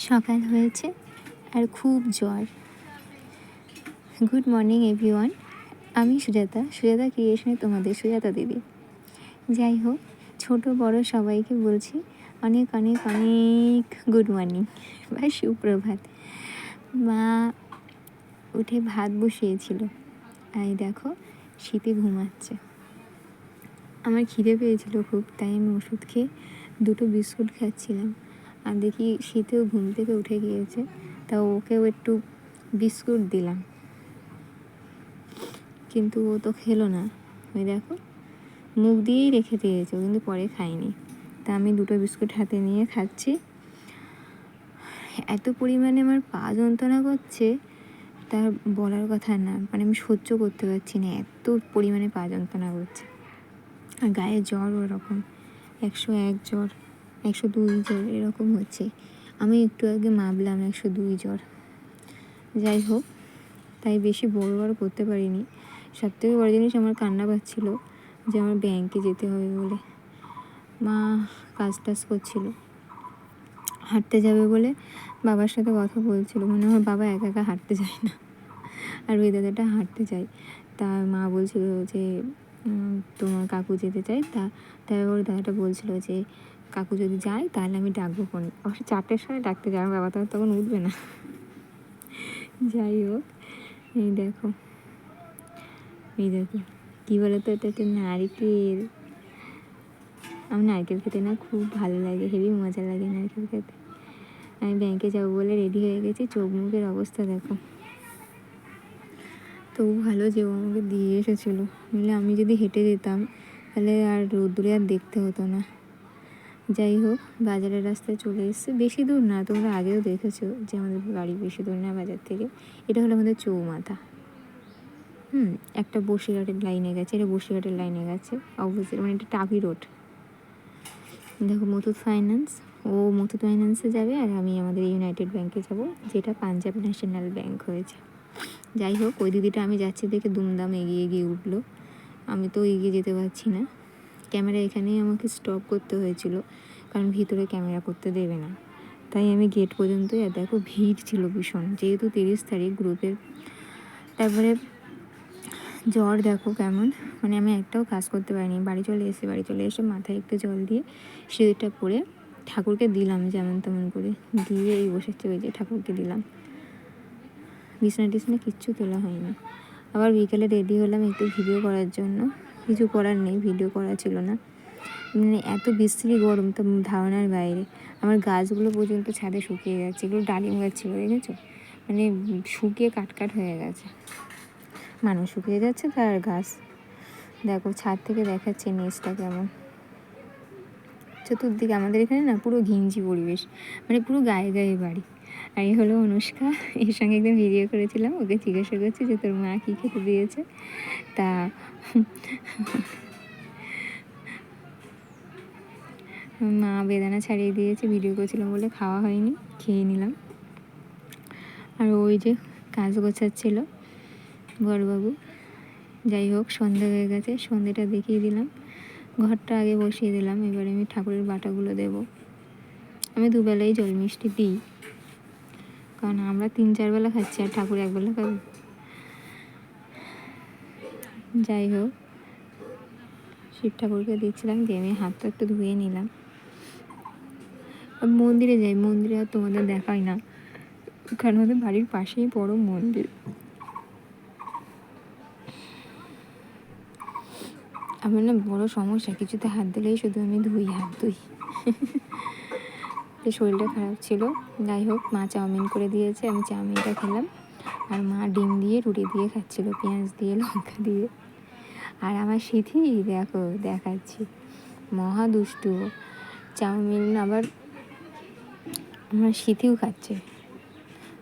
সকাল হয়েছে আর খুব জ্বর। গুড মর্নিং এভরিওয়ান আমি সুজাতা সুজাতা ক্রিয়েশনে তোমাদের সুজাতা দিদি। যাই হোক, ছোট, বড় সবাইকে বলছি অনেক অনেক অনেক গুড মর্নিং বা সুপ্রভাত। মা উঠে ভাত বসিয়েছিল। আর দেখো, শীতে ঘুমাচ্ছে। আমার খিদে পেয়েছিল খুব, তাই আমি ওষুধ খেয়ে দুটো বিস্কুট খাচ্ছিলাম। আর দেখি শীতেও ঘুম থেকে উঠে গিয়েছে, তা ওকেও একটু বিস্কুট দিলাম। কিন্তু ও তো খেলো না। ওই দেখো, মুখ দিয়েই রেখে দিয়েছে, ও কিন্তু পরে খায়নি। তা আমি দুটো বিস্কুট হাতে নিয়ে খাচ্ছি। এত পরিমাণে আমার পা যন্ত্রণা করছে তার বলার কথা না। মানে আমি সহ্য করতে পারছি না, এত পরিমাণে পা যন্ত্রণা করছে। আর গায়ে জ্বর ওরকম, একশো এক জ্বর। একশো দুই জ্বর, এরকম হচ্ছে। আমি একটু আগে মাপলাম একশো দুই জ্বর। যাই হোক, তাই বেশি বড় বড় করতে পারিনি। সব থেকে বড় জিনিস আমার কান্না পাচ্ছিল যে আমার ব্যাংকে যেতে হবে বলে। মা কাজ টাজ করছিল। হাঁটতে যাবে বলে বাবার সাথে কথা বলছিল। মনে হয় বাবা একা একা হাঁটতে যায় না। আর ওই দাদাটা হাঁটতে যায়। তা মা বলছিল যে তোমার কাকু যেতে চাই তা, তাই ওর দাদাটা বলছিল যে কাকু যদি যায়, তাহলে আমি ডাকবো ফোন। অবশ্য চারটের সময় ডাকতে আমার বাবা তো আর তখন উঠবে না। যাই হোক, এই দেখো। এই দেখো, কী বলো তো এটা একটা নারকেল। আমার নারকেল খেতে না খুব ভালো লাগে, হেভি মজা লাগে নারকেল খেতে। আমি ব্যাংকে যাব বলে রেডি হয়ে গেছি চোখ মুখের অবস্থা দেখো। তবু ভালো যে ও আমাকে দিয়ে এসেছিল। নইলে আমি যদি হেঁটে যেতাম, তাহলে আর রোদ্দুরে আর দেখতে হতো না। যাই হোক, বাজারের রাস্তায় চলে এসছে। বেশি দূর না, তোমরা আগেও দেখেছ যে আমাদের বাড়ি বেশি দূর না বাজার থেকে। এটা হলো আমাদের চৌমাথা। হুম, একটা বসিরহাটের লাইনে গেছে, এটা বসিরহাটের লাইনে গেছে অবশ্যই মানে এটা টাকি রোড দেখো, মুথুট ফাইন্যান্স ও মুথুট ফাইন্যান্সে যাবে আর আমি আমাদের ইউনাইটেড ব্যাংকে যাব, যেটা পাঞ্জাব ন্যাশনাল ব্যাংক হয়েছে। যাই হোক, ওই দিদিটা আমি যাচ্ছি দেখে দুমদাম এগিয়ে গিয়ে উঠল। আমি তো এগিয়ে যেতে পারছি না। ক্যামেরা এখানেই আমাকে স্টপ করতে হয়েছিল। কারণ ভিতরে ক্যামেরা করতে দেবে না। তাই আমি গেট পর্যন্তই, আর দেখো ভিড় ছিল ভীষণ। যেহেতু তিরিশ তারিখ গ্রুপের তারপরে জ্বর দেখো কেমন। মানে আমি একটাও কাজ করতে পারিনি। বাড়ি চলে এসে, বাড়ি চলে এসে মাথায় একটু জল দিয়ে সিঁদুরটা পরে ঠাকুরকে দিলাম যেমন তেমন করে। দিয়ে এই বসেছে ওই যে ঠাকুরকে দিলাম। বিছনা টিছনা কিচ্ছু তোলা হয়নি। আবার বিকেলে রেডি হলাম একটু ভিডিও করার জন্য। কিছু করার নেই ভিডিও করা ছিল না। মানে এত বিশ্রী গরম তো ধারণার বাইরে। আমার গাছগুলো পর্যন্ত ছাদে শুকিয়ে যাচ্ছে, এগুলো ডালিম গাছ ছিল, দেখেছ? মানে শুকিয়ে কাটকাট হয়ে গেছে। মানুষ শুকিয়ে যাচ্ছে তার গাছ। দেখো, ছাদ থেকে দেখাচ্ছে নিচটা কেমন। চতুর্দিকে আমাদের এখানে না পুরো ঘিঞ্জি পরিবেশ মানে পুরো গায়ে গায়ে বাড়ি। আর এই হলো অনুষ্কা, এর সঙ্গে একদম ভিডিও করেছিলাম, ওকে জিজ্ঞাসা করছি যে তোর মা কী খেতে দিয়েছে? তা মা বেদানা ছাড়িয়ে দিয়েছে, ভিডিও করেছিলাম বলে খাওয়া হয়নি, খেয়ে নিলাম। আর ওই যে কাজ গোছাচ্ছিল বড়বাবু। যাই হোক, সন্ধে হয়ে গেছে, সন্ধেটা দেখিয়ে দিলাম। ঘরটা আগে বসিয়ে দিলাম, এবারে আমি ঠাকুরের বাটাগুলো দেব। আমি দুবেলাই জল মিষ্টি দিই কারণ আমরা তিন চার বেলা খাচ্ছি আর ঠাকুর একবেলা খাবে। যাই হোক, শিব ঠাকুরকে দিচ্ছিলাম দিয়ে আমি হাতটা একটু ধুয়ে নিলাম। মন্দিরে যাই, মন্দিরে আর তোমাদের দেখাই না, কারণ আমাদের বাড়ির পাশেই বড় মন্দির। আমার না বড় সমস্যা, কিছুতে হাত দিলেই শুধু আমি ধুই, হাত ধুই। শরীরটা খারাপ ছিল, যাই হোক, মা চাউমিন করে দিয়েছে, আমি চাউমিনটা খেলাম। আর মা ডিম দিয়ে, রুটি দিয়ে খাচ্ছিল, পেঁয়াজ দিয়ে, লঙ্কা দিয়ে। আর আমার সিথি দেখো দেখাচ্ছি। মহা দুষ্টু। চাউমিন আবার আমার সিথিও খাচ্ছে।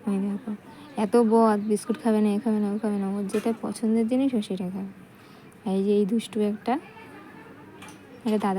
আমি দেখো, এত বদ, বিস্কুট খাবে না, এ খাবে না, ও খাবে না, ওর যেটা পছন্দের জিনিস ও সেটা খাবে। এই যে এই দুষ্টু একটা একটা দাদা